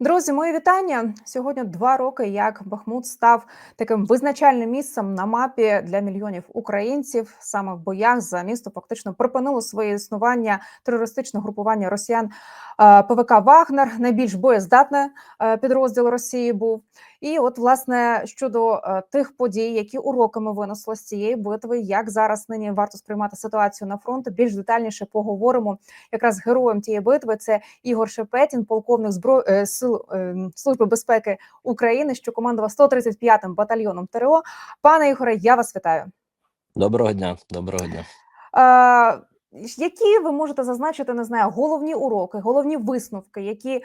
Друзі, мої вітання. Сьогодні два роки, як Бахмут став таким визначальним місцем на мапі для мільйонів українців. Саме в боях за місто фактично припинило своє існування терористичне групування росіян е, ПВК Вагнер. Найбільш боєздатне е, підрозділ Росії був. І от, власне, щодо е, тих подій, які уроками винесли з цієї битви, як зараз нині варто сприймати ситуацію на фронті, більш детальніше поговоримо якраз з героєм тієї битви. Це Ігор Шепетін, полковник збро... е, сил е, служби безпеки України, що командував 135-м батальйоном ТРО. Пане Ігоре, я вас вітаю. Доброго дня, доброго дня. Е, які ви можете зазначити, не знаю, головні уроки, головні висновки, які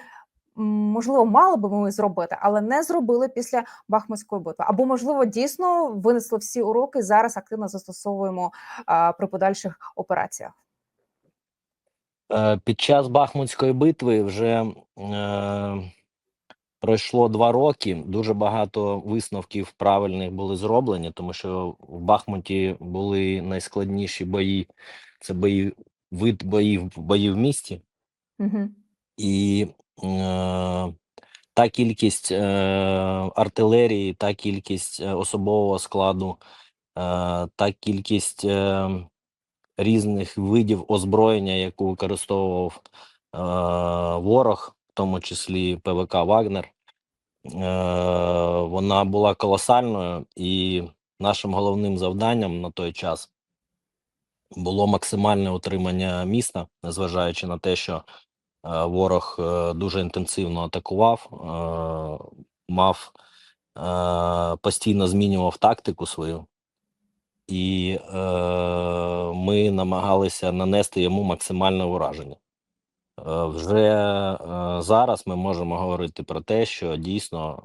можливо мали би ми зробити, але не зробили після Бахмутської битви? Або можливо дійсно винесли всі уроки зараз активно застосовуємо при подальших операціях? Е, Під час Бахмутської битви вже е, пройшло два роки. Дуже багато висновків правильних були зроблені, тому що в Бахмуті були найскладніші бої. Це бої, вид боїв бої в місті, Угу. і та кількість е, артилерії, та кількість е, особового складу, е, та кількість е, різних видів озброєння, яку використовував е, ворог, в тому числі ПВК Вагнер, е, вона була колосальною, і нашим головним завданням на той час було максимальне утримання міста, незважаючи на те, що е, ворог е, дуже інтенсивно атакував, е, мав е, постійно змінював тактику свою, і е, ми намагалися нанести йому максимальне ураження. Е, вже е, зараз ми можемо говорити про те, що дійсно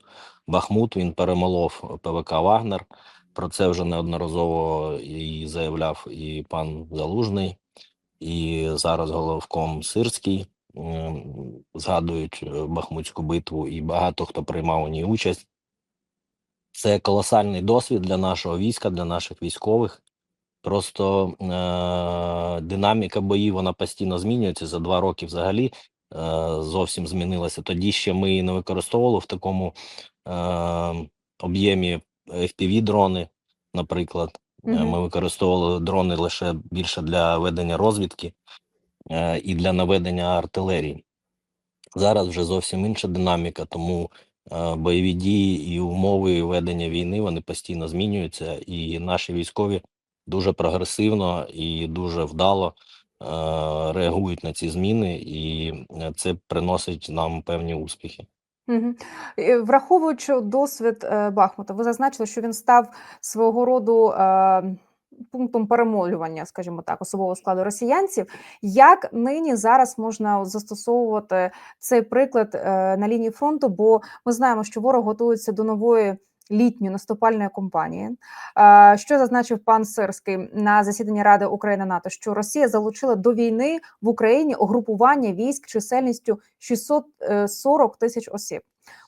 е, Бахмут він перемолов ПВК Вагнер. Про це вже неодноразово і заявляв і пан Залужний, і зараз головком Сирський згадують е, Бахмутську битву, і багато хто приймав у ній участь. Це колосальний досвід для нашого війська, для наших військових. Просто е- динаміка боїв вона постійно змінюється за два роки. Взагалі е- зовсім змінилася. Тоді ще ми її не використовували в такому е- об'ємі fpv дрони, наприклад. Е. Ми використовували дрони лише більше для ведення розвідки е- і для наведення артилерії. Зараз вже зовсім інша динаміка, тому е, бойові дії і умови ведення війни вони постійно змінюються, і наші військові дуже прогресивно і дуже вдало реагують на ці зміни, і це приносить нам певні успіхи. Е, Враховуючи досвід е, Бахмута, ви зазначили, що він став свого роду е, пунктом перемолювання, скажімо так, особового складу росіянців. Як нині зараз можна застосовувати цей приклад на лінії фронту? Бо ми знаємо, що ворог готується до нової. Літньої наступальної кампанії, Е, що зазначив пан Сирський на засіданні Ради України НАТО, що Росія залучила до війни в Україні угрупування військ чисельністю 640 тисяч осіб.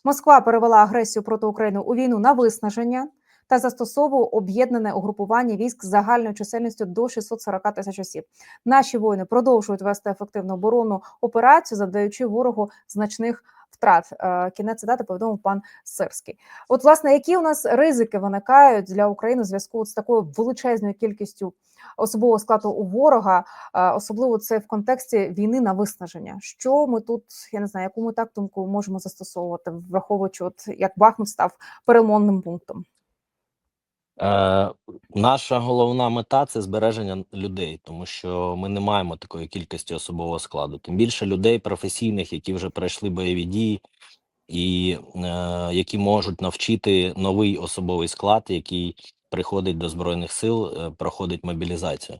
Москва перевела агресію проти України у війну на виснаження та застосовував об'єднане угрупування військ з загальною чисельністю до 640 тисяч осіб. Наші воїни продовжують вести ефективну оборонну операцію, завдаючи ворогу значних втрат. Е, Кінець цитати повідомив пан Сирський. От, власне, які у нас ризики виникають для України в зв'язку з такою величезною кількістю особового складу у ворога, е, особливо це в контексті війни на виснаження. Що ми тут, я не знаю, яку ми тактику можемо застосовувати, враховуючи, от як Бахмут став переломним пунктом. Е, наша головна мета це збереження людей, тому що ми не маємо такої кількості особового складу. Тим більше людей професійних, які вже пройшли бойові дії, і е, які можуть навчити новий особовий склад, який приходить до збройних сил, е, проходить мобілізацію.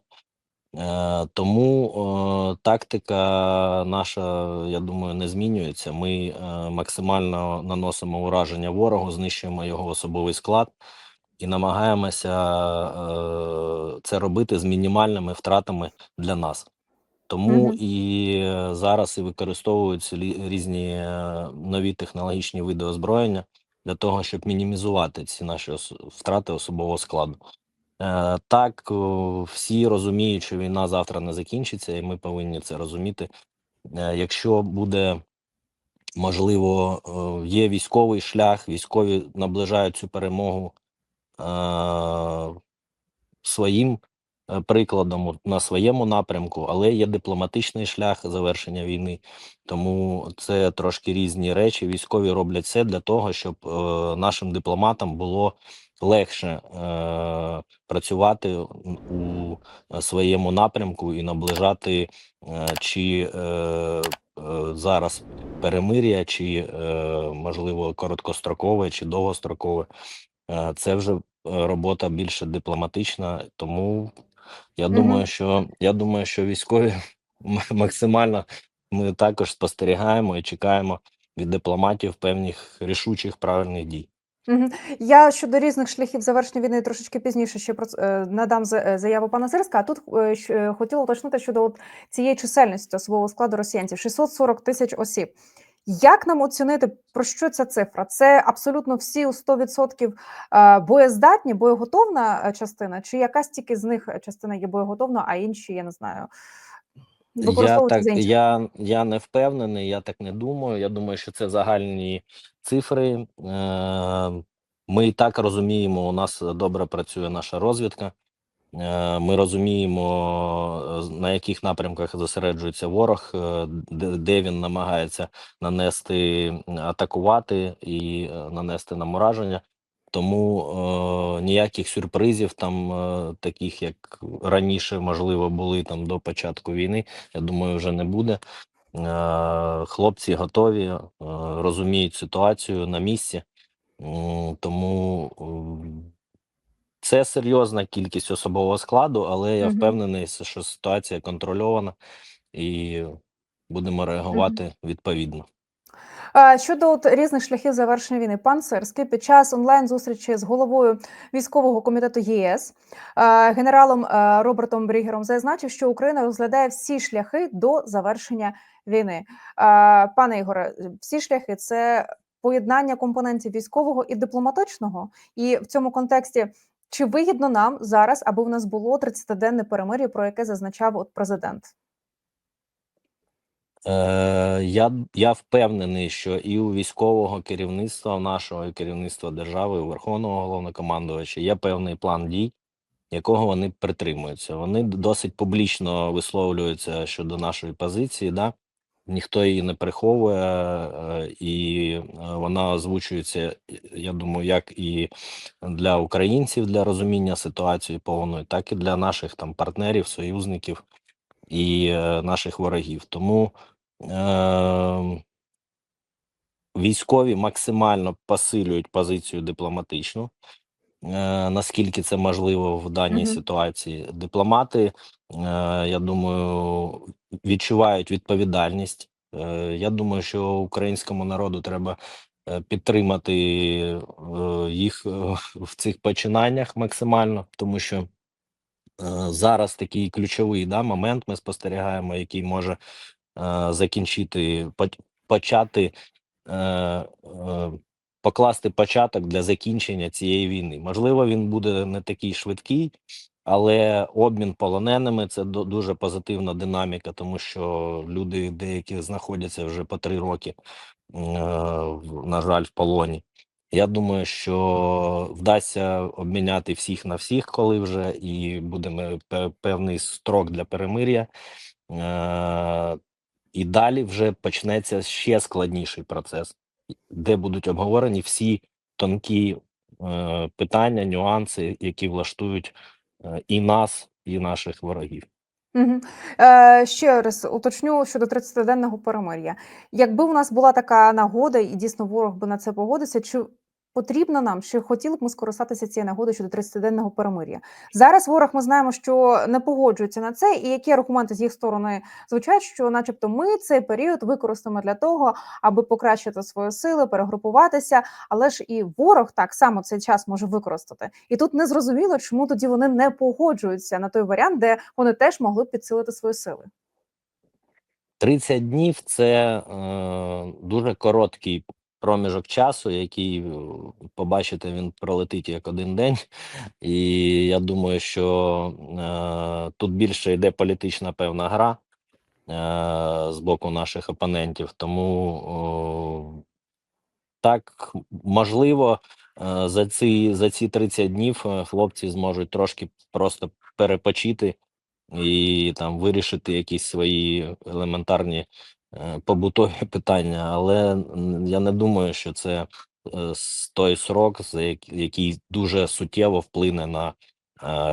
Е, тому е, тактика наша, я думаю, не змінюється. Ми е, максимально наносимо ураження ворогу, знищуємо його особовий склад і намагаємося е, це робити з мінімальними втратами для нас. Тому Мгм. і е, зараз і використовуються різні е, нові технологічні види озброєння для того, щоб мінімізувати ці наші втрати особового складу. Е, так, всі розуміють, що війна завтра не закінчиться, і ми повинні це розуміти. Е, якщо буде можливо, є військовий шлях, військові наближають цю перемогу своїм е, прикладом на своєму напрямку, але є дипломатичний шлях завершення війни. Тому це трошки різні речі. Військові роблять все для того, щоб е, нашим дипломатам було легше е, працювати у своєму напрямку і наближати чи зараз перемир'я, чи можливо короткострокове чи довгострокове. Е, Це вже е, робота більше дипломатична, тому я Мгм. думаю, що я думаю, що військові м- максимально ми також спостерігаємо і чекаємо від дипломатів певних рішучих правильних дій. Мгм. Я щодо різних шляхів завершення війни трошечки пізніше ще про е, надам за- е, заяву пана Сирська. А тут е, щ- е, хотіла уточнити щодо от цієї чисельності особового складу росіянців 640 тисяч осіб. Як нам оцінити про що ця цифра? Це абсолютно всі у 100% е, боєздатні, боєготовна е, частина, чи якась тільки з них частина є боєготовна, а інші я не знаю. Я так я, я не впевнений, я так не думаю. Я думаю, що це загальні цифри. Е, Ми і так розуміємо, у нас добре працює наша розвідка. Е, Ми розуміємо, е, на яких напрямках зосереджується ворог, е, де, він намагається нанести, атакувати і е, нанести нам ураження. Тому е, ніяких сюрпризів, там е, таких як раніше, можливо, були там до початку війни. Я думаю, вже не буде. Е, хлопці готові, е, розуміють ситуацію на місці. М, Тому м, це серйозна кількість особового складу, але я Мгм. впевнений, що ситуація контрольована і будемо реагувати відповідно. Щодо от різних шляхів завершення війни, пан Сирський під час онлайн зустрічі з головою військового комітету ЄС генералом Робертом Брігером зазначив, що Україна розглядає всі шляхи до завершення війни. Пане Ігоре, всі шляхи це поєднання компонентів військового і дипломатичного, і в цьому контексті. Чи вигідно нам зараз, аби в нас було 30-денне перемир'я, про яке зазначав от президент? Е, я, я впевнений, що і у військового керівництва нашого, керівництва держави, у Верховного головнокомандувача є певний план дій, якого вони притримуються. Вони досить публічно висловлюються щодо нашої позиції. Да? Ніхто її не приховує, е, і е, вона озвучується, я думаю, як і для українців для розуміння ситуації повної, так і для наших там партнерів, союзників і е, наших ворогів. Тому е, військові максимально посилюють позицію дипломатичну, е, наскільки це можливо в даній Мгм. ситуації. Дипломати, е, я думаю, відчувають відповідальність. Е, я думаю, що українському народу треба е, підтримати е, їх в цих починаннях максимально, тому що зараз такий ключовий да, момент ми спостерігаємо, який може закінчити, почати покласти початок для закінчення цієї війни. Можливо, він буде не такий швидкий, але обмін полоненими це дуже позитивна динаміка, тому що люди деякі знаходяться вже по три роки, е, на жаль, в полоні. Я думаю, що вдасться обміняти всіх на всіх, коли вже і буде певний строк для перемир'я. Е, і далі вже почнеться ще складніший процес, де будуть обговорені всі тонкі е, питання, нюанси, які влаштують і нас, і наших ворогів. Угу. Е, ще раз уточню щодо 30-денного перемир'я. Якби у нас була така нагода, і дійсно ворог би на це погодився, чи потрібно нам, чи хотіли б ми скористатися цією нагодою щодо 30-денного перемир'я? Зараз ворог ми знаємо, що не погоджується на це, і які аргументи з їх сторони звучать, що, начебто, ми цей період використаємо для того, аби покращити свої сили, перегрупуватися, але ж і ворог так само цей час може використати. І тут не зрозуміло, чому тоді вони не погоджуються на той варіант, де вони теж могли б підсилити свої сили. 30 днів це е, дуже короткий проміжок часу, який е, побачите, він пролетить як один день. І я думаю, що е, тут більше йде політична певна гра. з боку наших опонентів. Тому о, так можливо, е, за ці за ці 30 днів е, хлопці зможуть трошки просто перепочити і там вирішити якісь свої елементарні е, побутові питання. Але я не думаю, що це е, той срок, який дуже суттєво вплине на е,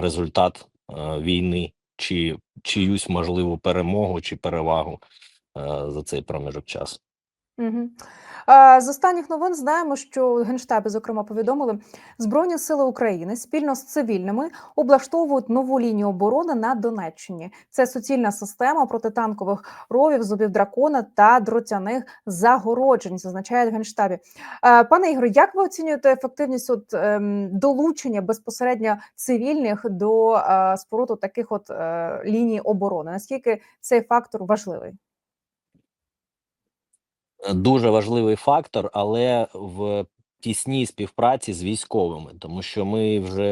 результат е, війни, чи чиюсь можливу перемогу чи перевагу е, за цей проміжок часу. Угу. З останніх новин знаємо, що в Генштабі, зокрема, повідомили, Збройні сили України спільно з цивільними облаштовують нову лінію оборони на Донеччині. Це суцільна система протитанкових ровів, зубів дракона та дротяних загороджень, зазначає в Генштабі. Пане Ігоре, як ви оцінюєте ефективність от, ем, долучення безпосередньо цивільних до е, споруду таких от е, ліній оборони? Наскільки цей фактор важливий? Дуже важливий фактор, але в тісній співпраці з військовими, тому що ми вже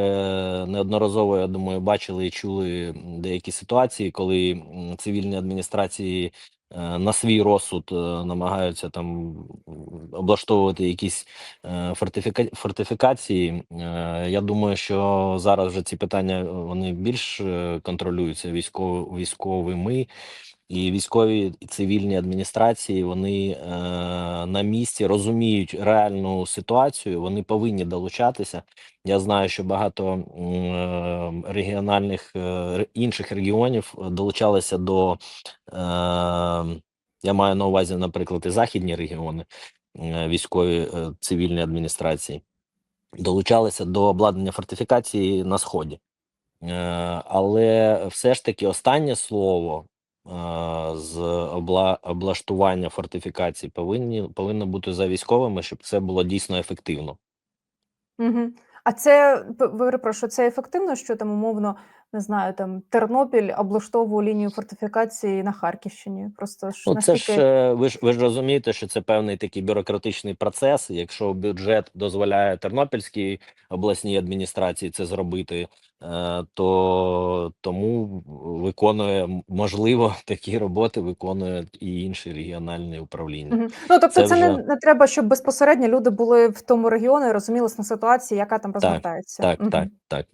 неодноразово, я думаю, бачили і чули деякі ситуації, коли цивільні адміністрації е, на свій розсуд е, намагаються там облаштовувати якісь е, фортифіка... фортифікації. Е, Я думаю, що зараз вже ці питання вони більш е, контролюються військово військовими. І військові і цивільні адміністрації вони е, на місці розуміють реальну ситуацію. Вони повинні долучатися. Я знаю, що багато е, регіональних е, інших регіонів долучалися до е, я маю на увазі, наприклад, і західні регіони е, військові е, цивільні адміністрації долучалися до обладнання фортифікації на сході. Е, але все ж таки останнє слово е, з обла... облаштування фортифікацій повинні повинно бути за військовими, щоб це було дійсно ефективно. Угу. А це перепрошую, це ефективно, що там умовно не знаю, там Тернопіль облаштовує лінію фортифікації на Харківщині. Просто ж Ну, це ж е, ви ж ви ж розумієте, що це певний такий бюрократичний процес. Якщо бюджет дозволяє Тернопільській обласній адміністрації це зробити, е, то тому виконує можливо такі роботи виконують і інші регіональні управління. Мгм. ну тобто, Це це, не, вже не треба, щоб безпосередньо люди були в тому регіоні і розумілися на ситуації, яка там розгортається. так, Мгм. так, так.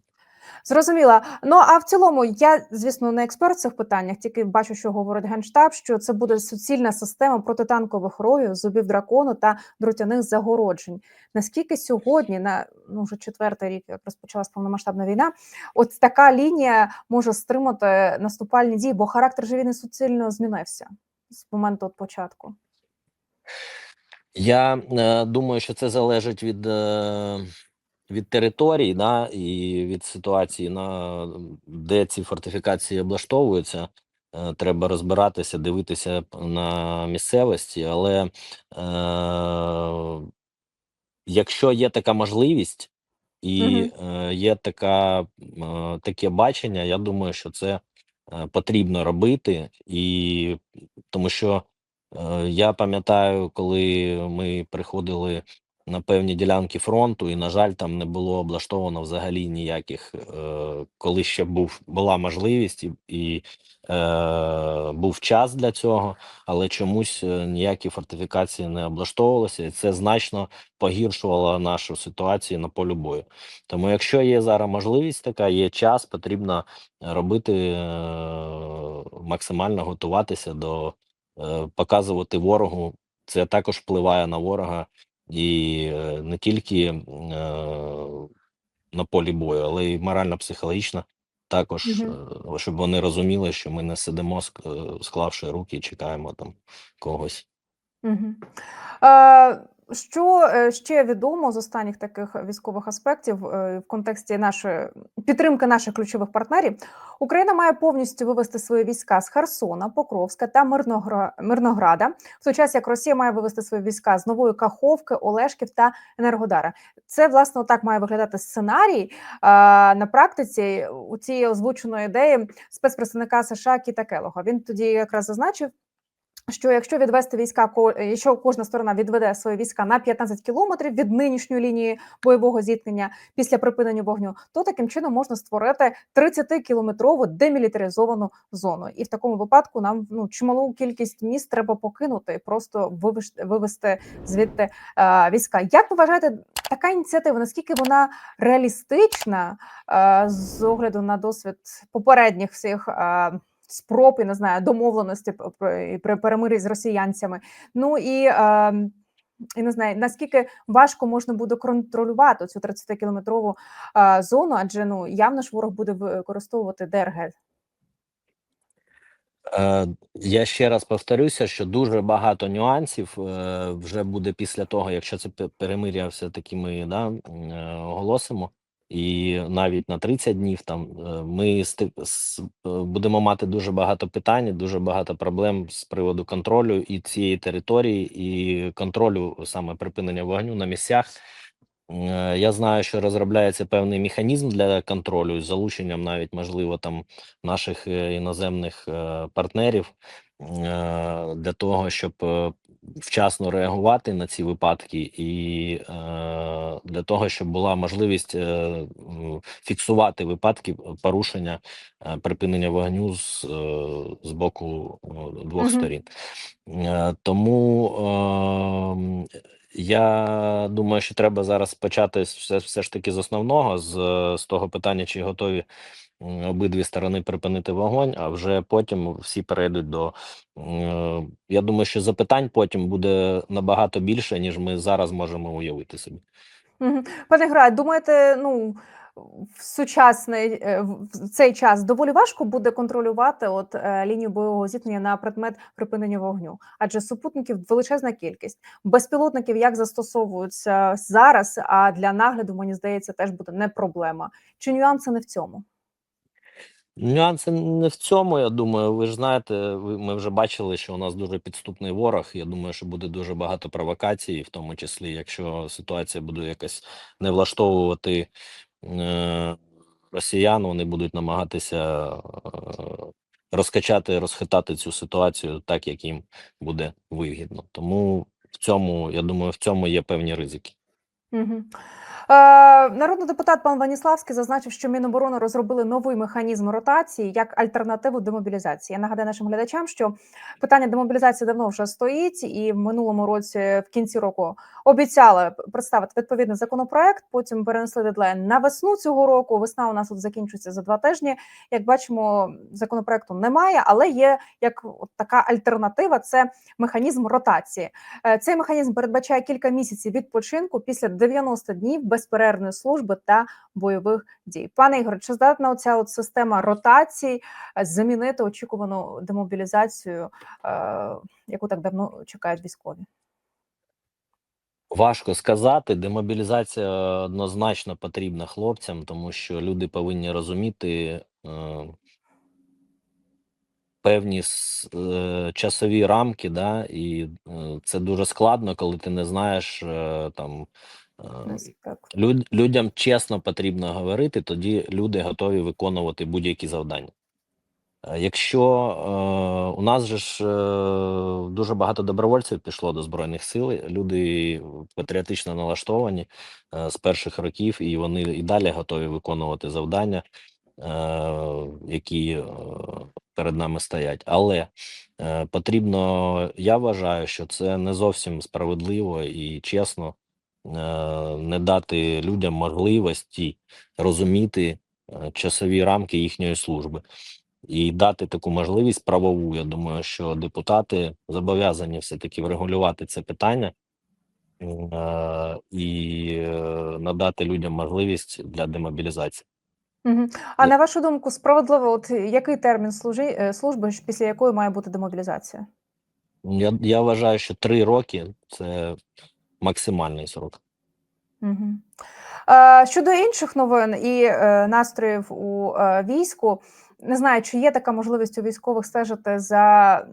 Зрозуміла. Ну а в цілому, я звісно не експерт в цих питаннях, тільки бачу, що говорить генштаб, що це буде суцільна система протитанкових ровів, зубів дракону та дротяних загороджень. Наскільки сьогодні, на ну вже четвертий рік, як розпочалась повномасштабна війна, от така лінія може стримати наступальні дії, бо характер же війни суцільно змінився з моменту от початку. Я е, думаю, що це залежить від, е, від території, да, і від ситуації, на де ці фортифікації облаштовуються. Е, треба розбиратися, дивитися на місцевості, але е, якщо є така можливість і Угу. е, є така, е, таке бачення, я думаю, що це е, потрібно робити, і тому що е, я пам'ятаю, коли ми приходили на певні ділянки фронту, і, на жаль, там не було облаштовано взагалі ніяких, е, коли ще був була можливість і, і е, був час для цього, але чомусь е, ніякі фортифікації не облаштовувалися, і це значно погіршувало нашу ситуацію на полі бою. Тому, якщо є зараз можливість така, є час, потрібно робити е, максимально готуватися до е, показувати ворогу. Це також впливає на ворога і е, не тільки е, на полі бою, але й морально-психологічно. Також, Угу. щоб вони розуміли, що ми не сидимо, ск- склавши руки і чекаємо там когось. Угу. Е, що е, ще відомо з останніх таких військових аспектів е, в контексті нашої підтримки наших ключових партнерів? Україна має повністю вивести свої війська з Херсона, Покровська та Мирногра... Мирнограда, в той час як Росія має вивести свої війська з Нової Каховки, Олешків та Енергодара. Це власне так має виглядати сценарій. А, на практиці у цієї озвученої ідеї спецпредставника США Кіта Келога. Він тоді якраз зазначив що якщо відвести війська, якщо кожна сторона відведе свої війська на 15 кілометрів від нинішньої лінії бойового зіткнення після припинення вогню, то таким чином можна створити 30-кілометрову демілітаризовану зону. І в такому випадку нам ну чималу кількість міст треба покинути, просто вивести звідти е, війська. Як ви вважаєте, така ініціатива? Наскільки вона реалістична е, з огляду на досвід попередніх всіх? Е, спроб і не знаю домовленості при перемир'ї з росіянцями. Ну і, і не знаю наскільки важко можна буде контролювати цю 30 кілометрову е, зону, адже ну явно ж ворог буде використовувати ДРГ. Е, Я ще раз повторюся, що дуже багато нюансів е, вже буде після того, якщо це перемир'я все таки ми да, оголосимо, і навіть на 30 днів там е, ми е, будемо мати дуже багато питань, дуже багато проблем з приводу контролю і цієї території, і контролю саме припинення вогню на місцях. Е, Я знаю, що розробляється певний механізм для контролю з залученням навіть можливо там наших іноземних партнерів для того, щоб вчасно реагувати на ці випадки, і е, для того, щоб була можливість е, фіксувати випадки порушення е, припинення вогню з, е, з боку е, двох угу. сторін. Е, Тому ем, я думаю, що треба зараз почати все, все ж таки з основного, з, з того питання, чи готові обидві сторони припинити вогонь, а вже потім всі перейдуть до. е, Я думаю, що запитань потім буде набагато більше, ніж ми зараз можемо уявити собі. Пане Грай, думаєте, ну в сучасний е, в цей час доволі важко буде контролювати от е, лінію бойового зіткнення на предмет припинення вогню, адже супутників величезна кількість безпілотників, як застосовуються зараз. А для нагляду мені здається, теж буде не проблема. Чи нюанси не в цьому? Нюанси не в цьому. Я думаю, ви ж знаєте, ми вже бачили, що у нас дуже підступний ворог. Я думаю, що буде дуже багато провокацій, в тому числі, якщо ситуація буде якось не влаштовувати росіян, вони будуть намагатися е, розкачати, розхитати цю ситуацію так, як їм буде вигідно. Тому в цьому, я думаю, в цьому є певні ризики. Угу. Е, народний депутат пан Ваніславський зазначив, що Міноборони розробили новий механізм ротації як альтернативу демобілізації. Я нагадаю нашим глядачам, що питання демобілізації давно вже стоїть, і в минулому році, в кінці року, обіцяли представити відповідний законопроект. Потім перенесли дедлайн на весну цього року. Весна у нас тут закінчується за два тижні. Як бачимо, законопроекту немає, але є як от така альтернатива: це механізм ротації. Е, Цей механізм передбачає кілька місяців відпочинку після 90 днів безперервної служби та бойових дій. Пане Ігор, чи здатна оця от система ротацій е, замінити очікувану демобілізацію, е, яку так давно чекають військові? Важко сказати. Демобілізація однозначно потрібна хлопцям, тому що люди повинні розуміти е, певні е, часові рамки, да, і е, це дуже складно, коли ти не знаєш е, там. Люд, людям чесно потрібно говорити, тоді люди готові виконувати будь-які завдання. Е, Якщо е, у нас же ж е, дуже багато добровольців пішло до Збройних сил, люди патріотично налаштовані е, з перших років, і вони і далі готові виконувати завдання, е, які е, перед нами стоять. Але е, потрібно, я вважаю, що це не зовсім справедливо і чесно не дати людям можливості розуміти е, часові рамки їхньої служби і дати таку можливість правову. Я думаю, що депутати зобов'язані все таки врегулювати це питання е, і е, надати людям можливість для демобілізації. Угу. А Ні. на вашу думку, справедливо, от який термін служи, е, служби, після якої має бути демобілізація? Я, я вважаю, що три роки це максимальний срок. Угу. Щодо інших новин і е, настроїв у е, війську, не знаю, чи є така можливість у військових стежити за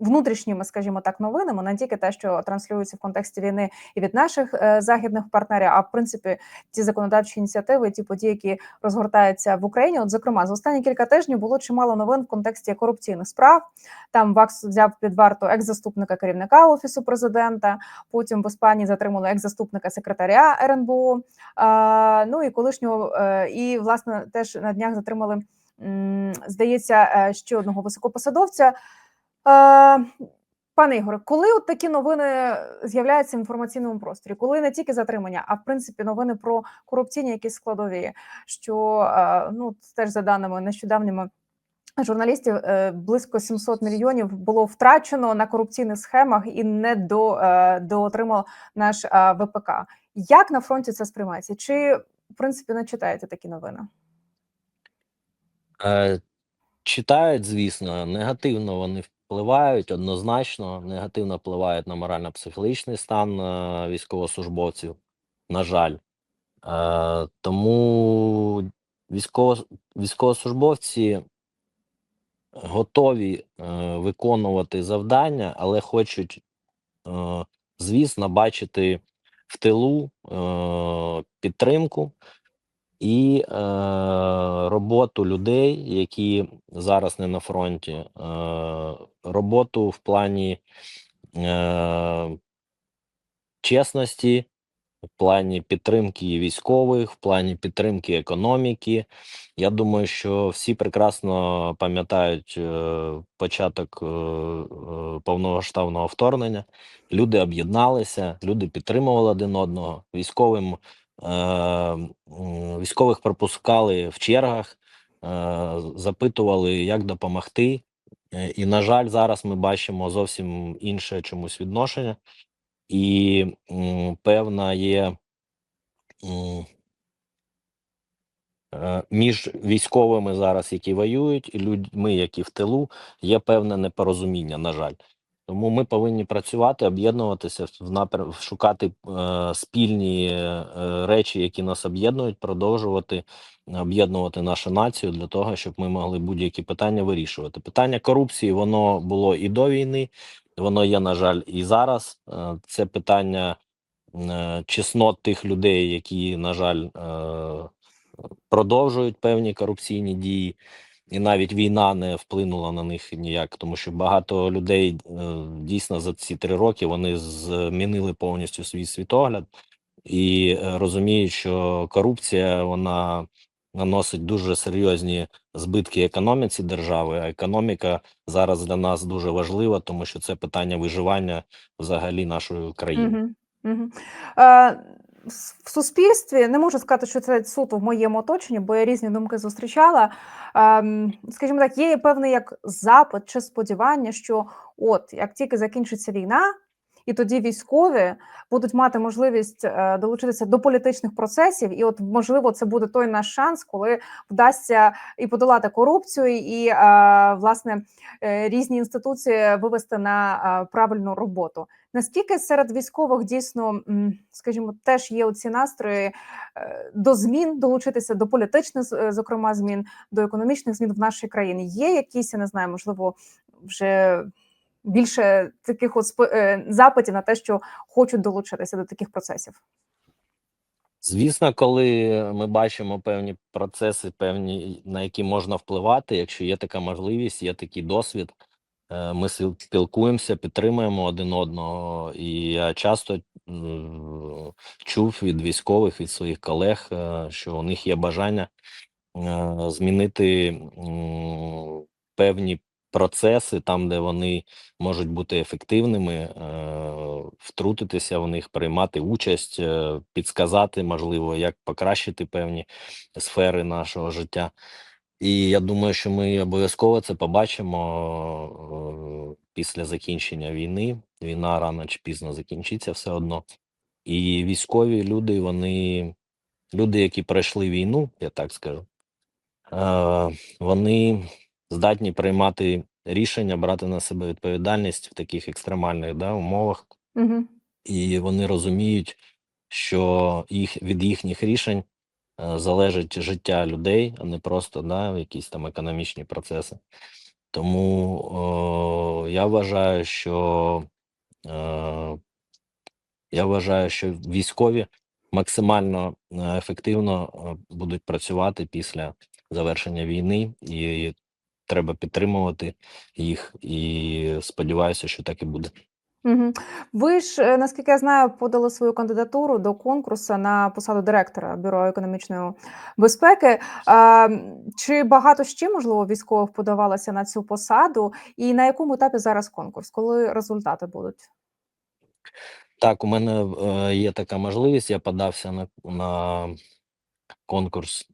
внутрішніми, скажімо так, новинами, не тільки те, що транслюється в контексті війни і від наших е, західних партнерів, а в принципі ті законодавчі ініціативи, ті події, які розгортаються в Україні. От, зокрема, за останні кілька тижнів було чимало новин в контексті корупційних справ. Там ВАКС взяв під варту екс-заступника керівника офісу президента. Потім в Іспанії затримали екс-заступника секретаря РНБО. Ну і колишнього е, і власне теж на днях затримали. Здається, е, ще одного високопосадовця. Е, Пане Ігоре, коли от такі новини з'являються в інформаційному просторі, коли не тільки затримання, а в принципі новини про корупційні якісь складові, що е, ну теж за даними нещодавніми журналістів, е, близько 700 мільйонів було втрачено на корупційних схемах і не до, доотримав наш ВПК. Як на фронті це сприймається? Чи в принципі не читаєте такі новини? Читають, звісно, негативно вони впливають, однозначно, негативно впливають на морально-психологічний стан е, військовослужбовців, на жаль. Е, тому військово, військовослужбовці готові е, виконувати завдання, але хочуть, е, звісно, бачити в тилу е, підтримку і е, роботу людей, які зараз не на фронті, е, роботу в плані е, чесності, в плані підтримки військових, в плані підтримки економіки. Я думаю, що всі прекрасно пам'ятають е, початок е, е, повномасштабного вторгнення. Люди об'єдналися, люди підтримували один одного. Військовим військових пропускали в чергах, е, запитували, як допомогти. Е, І, на жаль, зараз ми бачимо зовсім інше чомусь відношення, і певна є е, між військовими зараз, які воюють, і людьми, які в тилу, є певне непорозуміння, на жаль. Тому ми повинні працювати, об'єднуватися в напрям, шукати е, спільні е, речі, які нас об'єднують, продовжувати об'єднувати нашу націю для того, щоб ми могли будь-які питання вирішувати. Питання корупції воно було і до війни, воно є, на жаль, і зараз. Е, Це питання е, чеснот тих людей, які, на жаль, е, продовжують певні корупційні дії. І навіть війна не вплинула на них ніяк, тому що багато людей е, дійсно за ці три роки вони змінили повністю свій світогляд і е, розуміють, що корупція вона наносить дуже серйозні збитки економіці держави. А економіка зараз для нас дуже важлива, тому що це питання виживання взагалі нашої країни. Угу, угу. В суспільстві не можу сказати, що це суто в моєму оточенні, бо я різні думки зустрічала. Ем, скажімо так, є певний як запит чи сподівання, що от як тільки закінчиться війна, і тоді військові будуть мати можливість е, долучитися до політичних процесів, і от можливо це буде той наш шанс, коли вдасться і подолати корупцію, і е, власне е, різні інституції вивести на правильну роботу. Наскільки серед військових дійсно, скажімо, теж є оці настрої е, до змін, долучитися до політичних, зокрема, змін, до економічних змін в нашій країні? Є якісь, я не знаю, можливо, вже більше таких от е, запитів на те, що хочуть долучитися до таких процесів? Звісно, коли ми бачимо певні процеси, певні, на які можна впливати, якщо є така можливість, є такий досвід, ми спілкуємося, підтримуємо один одного. І я часто чув від військових, від своїх колег, е, що у них є бажання е, змінити певні процеси там, де вони можуть бути ефективними, е, втрутитися в них, приймати участь, е, підсказати, можливо, як покращити певні сфери нашого життя. І я думаю, що ми обов'язково це побачимо е, після закінчення війни. Війна рано чи пізно закінчиться все одно. І військові люди, вони люди, які пройшли війну, я так скажу, е, вони здатні приймати рішення, брати на себе відповідальність в таких екстремальних да, умовах, Угу. і вони розуміють, що їх від їхніх рішень залежить життя людей, а не просто да, якісь там економічні процеси. Тому о, я вважаю, що е, я вважаю, що військові максимально е, ефективно е, будуть працювати після завершення війни, і треба підтримувати їх. І сподіваюся, що так і буде. Ви ж, е, наскільки я знаю, подали свою кандидатуру до конкурсу на посаду директора Бюро економічної безпеки. Чи багато ще можливо військових подавалося на цю посаду? І на якому етапі зараз конкурс? Коли результати будуть? Так, у мене е, є така можливість. Я подався на, на конкурс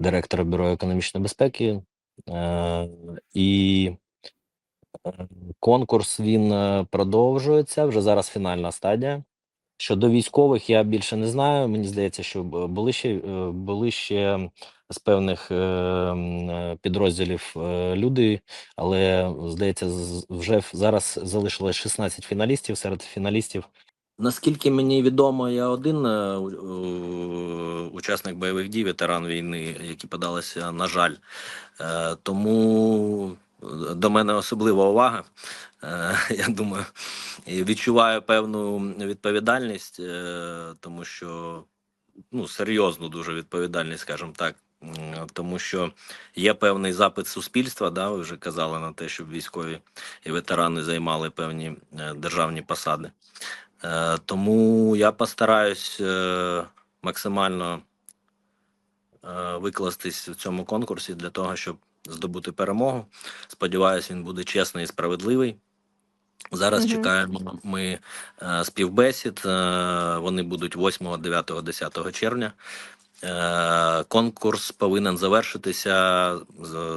директора Бюро економічної безпеки, е, і конкурс він е, продовжується. Вже зараз фінальна стадія. Щодо військових, я більше не знаю. Мені здається, що були ще е, були ще з певних е, е, підрозділів е, люди, але здається, вже зараз залишилось 16 фіналістів. Серед фіналістів Наскільки мені відомо, я один е, учасник бойових дій, ветеран війни, які подалися, на жаль. Е, Тому е, до мене особлива увага. Е, Я думаю, відчуваю певну відповідальність, е, тому що ну, серйозну дуже відповідальність, скажімо так. Тому що є певний запит суспільства, да, ви вже казали на те, щоб військові і ветерани займали певні е, державні посади. Тому я постараюсь максимально викластись в цьому конкурсі для того, щоб здобути перемогу. Сподіваюсь, він буде чесний і справедливий. Зараз угу. чекаємо ми е, співбесід. Е, вони будуть 8, 9, 10 червня. Е, конкурс повинен завершитися,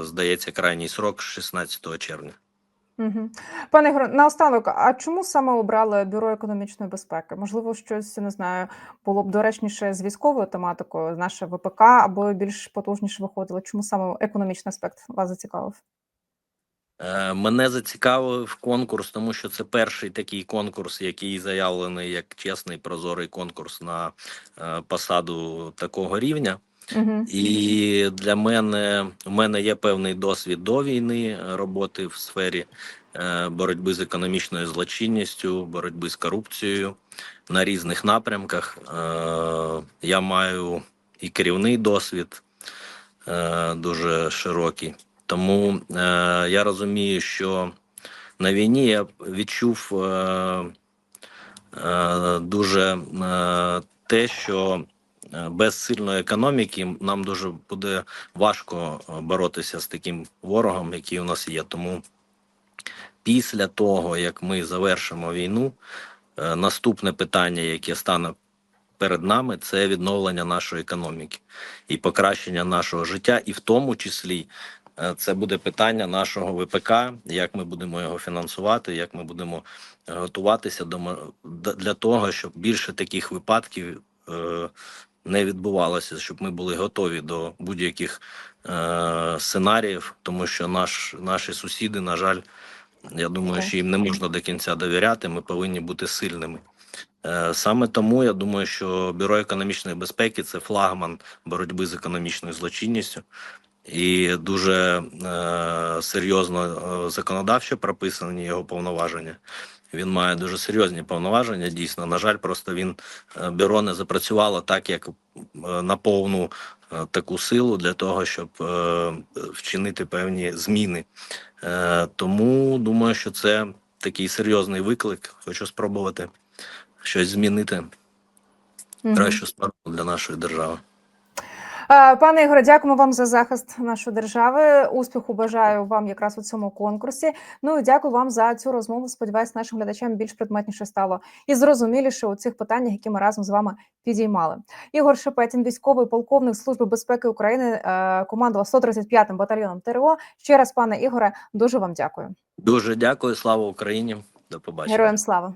здається, крайній срок 16 червня. Угу. Пане Ігоре, наостанок, а чому саме обрали Бюро економічної безпеки? Можливо, щось не знаю, було б доречніше з військовою тематикою, наше ВПК, або більш потужніше виходило. Чому саме економічний аспект вас зацікавив? Е, Мене зацікавив конкурс, тому що це перший такий конкурс, який заявлений як чесний прозорий конкурс на е, посаду такого рівня. І для мене у мене є певний досвід до війни е, роботи в сфері е, боротьби з економічною злочинністю, боротьби з корупцією на різних напрямках. Е, Я маю і керівний досвід дуже широкий. Тому я розумію, що на війні я відчув дуже те, що без сильної економіки нам дуже буде важко е, боротися з таким ворогом, який у нас є. Тому після того, як ми завершимо війну, е, наступне питання, яке стане перед нами, це відновлення нашої економіки і покращення нашого життя, і в тому числі. е, Це буде питання нашого ВПК, як ми будемо його фінансувати, як ми будемо е, готуватися до для того, щоб більше таких випадків е, не відбувалося, щоб ми були готові до будь-яких е, сценаріїв, тому що наш, наші сусіди, на жаль, я думаю, що їм не можна до кінця довіряти. Ми повинні бути сильними. Е, Саме тому я думаю, що бюро економічної безпеки це флагман боротьби з економічною злочинністю. І дуже е, серйозно е, законодавчо прописані його повноваження. Він має дуже серйозні повноваження. Дійсно, на жаль, просто він е, бюро не запрацювало так, як е, на повну е, таку силу для того, щоб вчинити певні зміни. Тому думаю, що це такий серйозний виклик. Хочу спробувати щось змінити кращу сторону для нашої держави. Пане Ігоре, дякуємо вам за захист нашої держави. Успіху бажаю вам якраз у цьому конкурсі. Ну і дякую вам за цю розмову. Сподіваюсь, нашим глядачам більш предметніше стало і зрозуміліше у цих питаннях, які ми разом з вами підіймали. Ігор Шепетін, військовий полковник Служби безпеки України, е, командував 135-м батальйоном ТРО. Ще раз, пане Ігоре, дуже вам дякую. Дуже дякую. Слава Україні. До побачення. Героям слава.